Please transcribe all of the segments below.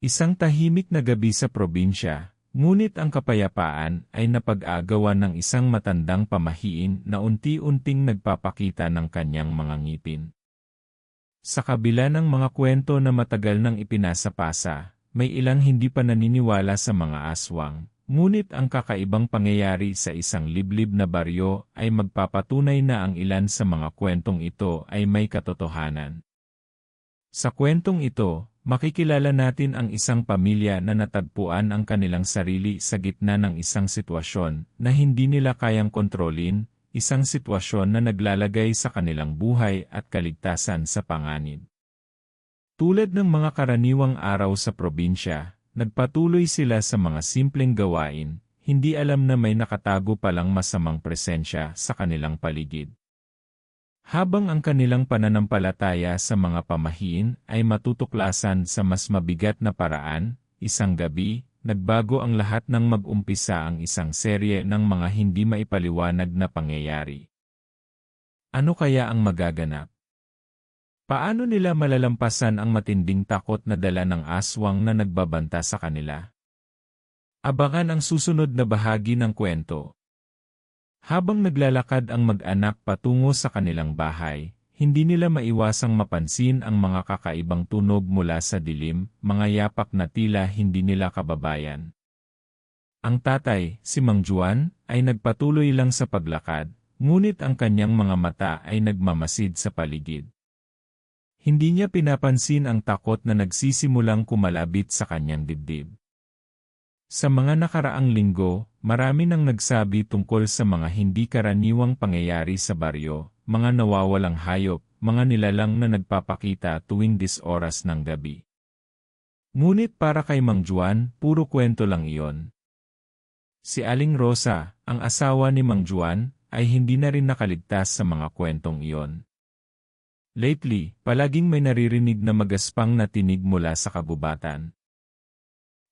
Isang tahimik na gabi sa probinsya, ngunit ang kapayapaan ay napag-agawan ng isang matandang pamahiin na unti-unting nagpapakita ng kanyang mga ngipin. Sa kabila ng mga kwento na matagal nang ipinasapasa, may ilang hindi pa naniniwala sa mga aswang, ngunit ang kakaibang pangyayari sa isang liblib na baryo ay magpapatunay na ang ilan sa mga kwentong ito ay may katotohanan. Sa kwentong ito, makikilala natin ang isang pamilya na natagpuan ang kanilang sarili sa gitna ng isang sitwasyon na hindi nila kayang kontrolin, isang sitwasyon na naglalagay sa kanilang buhay at kaligtasan sa panganib. Tulad ng mga karaniwang araw sa probinsya, nagpatuloy sila sa mga simpleng gawain, hindi alam na may nakatago palang masamang presensya sa kanilang paligid. Habang ang kanilang pananampalataya sa mga pamahiin ay matutuklasan sa mas mabigat na paraan, isang gabi, nagbago ang lahat ng mag-umpisa ang isang serye ng mga hindi maipaliwanag na pangyayari. Ano kaya ang magaganap? Paano nila malalampasan ang matinding takot na dala ng aswang na nagbabanta sa kanila? Abangan ang susunod na bahagi ng kwento. Habang naglalakad ang mag-anak patungo sa kanilang bahay, hindi nila maiwasang mapansin ang mga kakaibang tunog mula sa dilim, mga yapak na tila hindi nila kababayan. Ang tatay, si Mang Juan, ay nagpatuloy lang sa paglakad, ngunit ang kanyang mga mata ay nagmamasid sa paligid. Hindi niya pinapansin ang takot na nagsisimulang kumalabit sa kanyang dibdib. Sa mga nakaraang linggo, marami nang nagsabi tungkol sa mga hindi karaniwang pangyayari sa baryo, mga nawawalang hayop, mga nilalang na nagpapakita tuwing dis oras ng gabi. Ngunit para kay Mang Juan, puro kwento lang iyon. Si Aling Rosa, ang asawa ni Mang Juan, ay hindi na rin nakaligtas sa mga kwentong iyon. Lately, palaging may naririnig na magaspang na tinig mula sa kabubatan.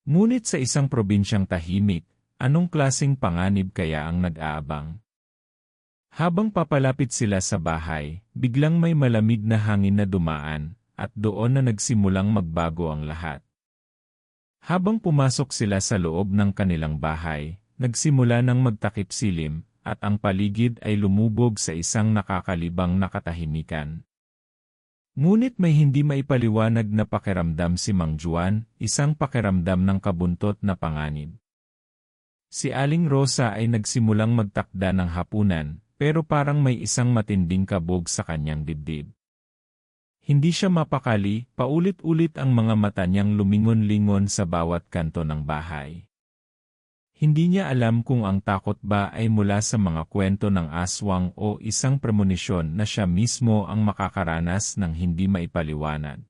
Ngunit sa isang probinsyang tahimik, anong klasing panganib kaya ang nag-aabang? Habang papalapit sila sa bahay, biglang may malamig na hangin na dumaan, at doon na nagsimulang magbago ang lahat. Habang pumasok sila sa loob ng kanilang bahay, nagsimula ng magtakip silim, at ang paligid ay lumubog sa isang nakakalibang nakatahimikan. Ngunit may hindi maipaliwanag na pakiramdam si Mang Juan, isang pakiramdam ng kabuntot na panganib. Si Aling Rosa ay nagsimulang magtakda ng hapunan, pero parang may isang matinding kabog sa kanyang dibdib. Hindi siya mapakali, paulit-ulit ang mga mata niyang lumingon-lingon sa bawat kanto ng bahay. Hindi niya alam kung ang takot ba ay mula sa mga kwento ng aswang o isang premonisyon na siya mismo ang makakaranas ng hindi maipaliwanag.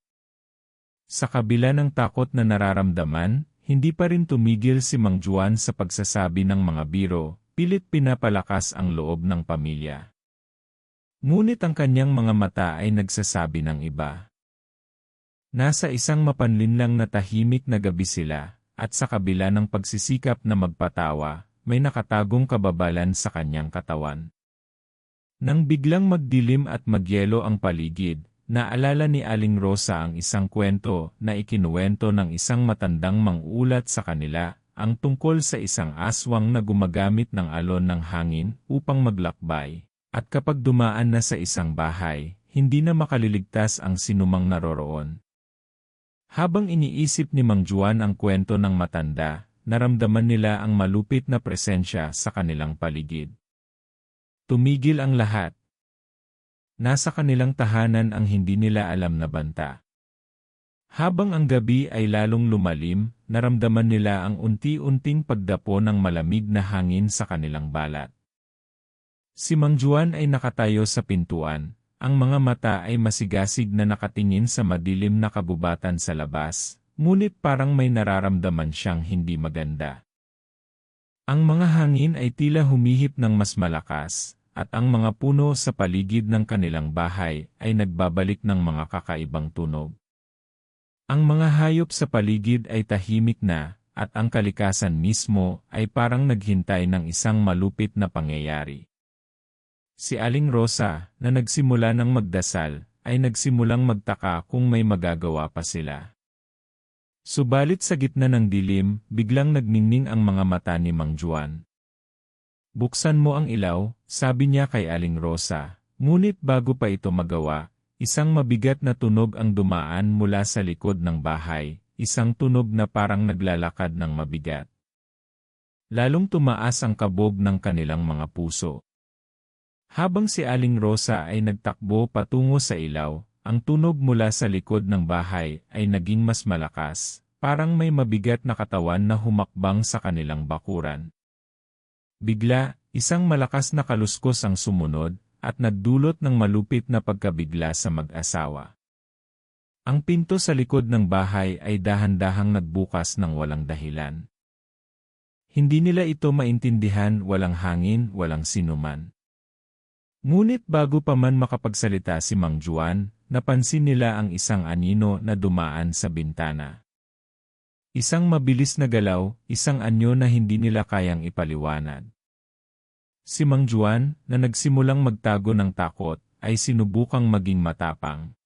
Sa kabila ng takot na nararamdaman, hindi pa rin tumigil si Mang Juan sa pagsasabi ng mga biro, pilit pinapalakas ang loob ng pamilya. Ngunit ang kanyang mga mata ay nagsasabi ng iba. Nasa isang mapanlinlang na tahimik na gabi sila, at sa kabila ng pagsisikap na magpatawa, may nakatagong kababalan sa kanyang katawan. Nang biglang magdilim at magyelo ang paligid, naalala ni Aling Rosa ang isang kwento na ikinuwento ng isang matandang mangulat sa kanila ang tungkol sa isang aswang na gumagamit ng alon ng hangin upang maglakbay, at kapag dumaan na sa isang bahay, hindi na makaliligtas ang sinumang naroroon. Habang iniisip ni Mang Juan ang kwento ng matanda, naramdaman nila ang malupit na presensya sa kanilang paligid. Tumigil ang lahat. Nasa kanilang tahanan ang hindi nila alam na banta. Habang ang gabi ay lalong lumalim, naramdaman nila ang unti-unting pagdapo ng malamig na hangin sa kanilang balat. Si Mang Juan ay nakatayo sa pintuan, ang mga mata ay masigasig na nakatingin sa madilim na kabubatan sa labas, ngunit parang may nararamdaman siyang hindi maganda. Ang mga hangin ay tila humihip ng mas malakas, at ang mga puno sa paligid ng kanilang bahay ay nagbabalik ng mga kakaibang tunog. Ang mga hayop sa paligid ay tahimik na, at ang kalikasan mismo ay parang naghintay ng isang malupit na pangyayari. Si Aling Rosa, na nagsimula ng magdasal, ay nagsimulang magtaka kung may magagawa pa sila. Subalit sa gitna ng dilim, biglang nagningning ang mga mata ni Mang Juan. Buksan mo ang ilaw, sabi niya kay Aling Rosa. Ngunit bago pa ito magawa, isang mabigat na tunog ang dumaan mula sa likod ng bahay, isang tunog na parang naglalakad ng mabigat. Lalong tumaas ang kabog ng kanilang mga puso. Habang si Aling Rosa ay nagtakbo patungo sa ilaw, ang tunog mula sa likod ng bahay ay naging mas malakas, parang may mabigat na katawan na humakbang sa kanilang bakuran. Bigla, isang malakas na kaluskos ang sumunod, at nagdulot ng malupit na pagkabigla sa mag-asawa. Ang pinto sa likod ng bahay ay dahan-dahang nagbukas ng walang dahilan. Hindi nila ito maintindihan walang hangin, walang sinuman. Ngunit bago pa man makapagsalita si Mang Juan, napansin nila ang isang anino na dumaan sa bintana. Isang mabilis na galaw, isang anyo na hindi nila kayang ipaliwanag. Si Mang Juan, na nagsimulang magtago ng takot, ay sinubukang maging matapang.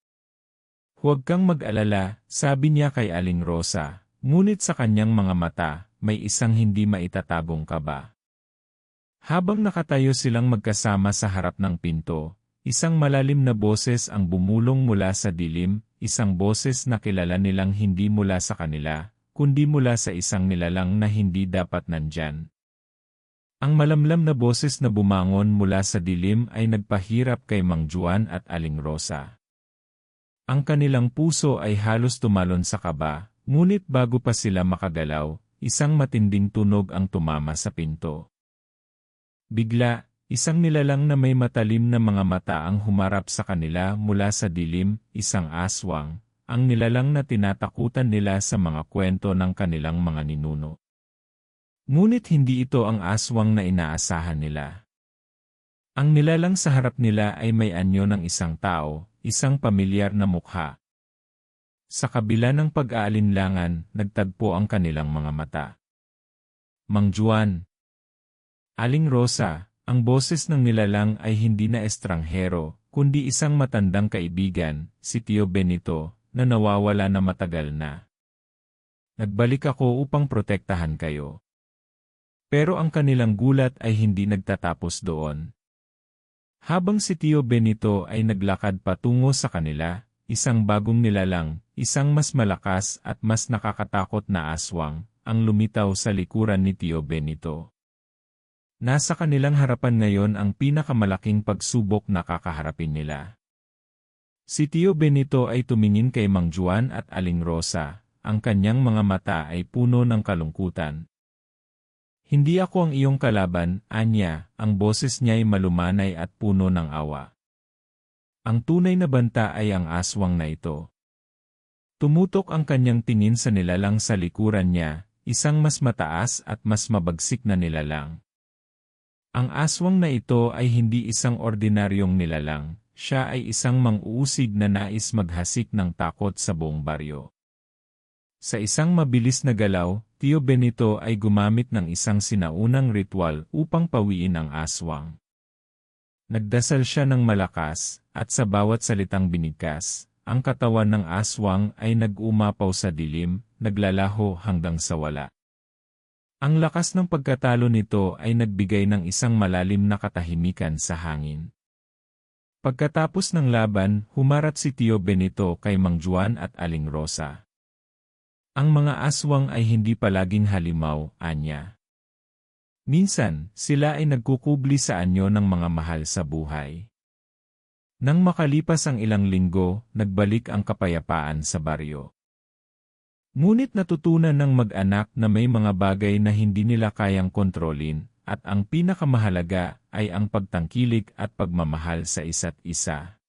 Huwag kang mag-alala, sabi niya kay Aling Rosa, ngunit sa kanyang mga mata, may isang hindi maitatabong kaba. Habang nakatayo silang magkasama sa harap ng pinto, Isang malalim na boses ang bumulong mula sa dilim, isang boses na kilala nilang hindi mula sa kanila, kundi mula sa isang nilalang na hindi dapat nandyan. Ang malamlam na boses na bumangon mula sa dilim ay nagpahirap kay Mang Juan at Aling Rosa. Ang kanilang puso ay halos tumalon sa kaba, ngunit bago pa sila makagalaw, isang matinding tunog ang tumama sa pinto. Bigla, Isang nilalang na may matalim na mga mata ang humarap sa kanila mula sa dilim, isang aswang, ang nilalang na tinatakutan nila sa mga kwento ng kanilang mga ninuno. Ngunit hindi ito ang aswang na inaasahan nila. Ang nilalang sa harap nila ay may anyo ng isang tao, isang pamilyar na mukha. Sa kabila ng pag-aalinlangan, nagtagpo ang kanilang mga mata. Mang Juan Aling Rosa, ang boses ng nilalang ay hindi na estranghero, kundi isang matandang kaibigan, si Tio Benito, na nawawala na matagal na. Nagbalik ako upang protektahan kayo. Pero ang kanilang gulat ay hindi nagtatapos doon. Habang si Tio Benito ay naglakad patungo sa kanila, isang bagong nilalang, isang mas malakas at mas nakakatakot na aswang, ang lumitaw sa likuran ni Tio Benito. Nasa kanilang harapan ngayon ang pinakamalaking pagsubok na kakaharapin nila. Si Tio Benito ay tumingin kay Mang Juan at Aling Rosa, ang kanyang mga mata ay puno ng kalungkutan. Hindi ako ang iyong kalaban, Anya, ang boses niya ay malumanay at puno ng awa. Ang tunay na banta ay ang aswang na ito. Tumutok ang kanyang tingin sa nilalang sa likuran niya, isang mas mataas at mas mabagsik na nilalang. Ang aswang na ito ay hindi isang ordinaryong nilalang, siya ay isang mang-uusig na nais maghasik ng takot sa buong baryo. Sa isang mabilis na galaw, Tio Benito ay gumamit ng isang sinaunang ritual upang pawiin ang aswang. Nagdasal siya ng malakas, at sa bawat salitang binigkas, ang katawan ng aswang ay nag-umapaw sa dilim, naglalaho hanggang sa wala. Ang lakas ng pagkatalo nito ay nagbigay ng isang malalim na katahimikan sa hangin. Pagkatapos ng laban, humarap si Tio Benito kay Mang Juan at Aling Rosa. Ang mga aswang ay hindi palaging halimaw, anya. Minsan, sila ay nagkukubli sa anyo ng mga mahal sa buhay. Nang makalipas ang ilang linggo, nagbalik ang kapayapaan sa baryo. Ngunit natutunan ng mag-anak na may mga bagay na hindi nila kayang kontrolin, at ang pinakamahalaga ay ang pagtangkilik at pagmamahal sa isa't isa.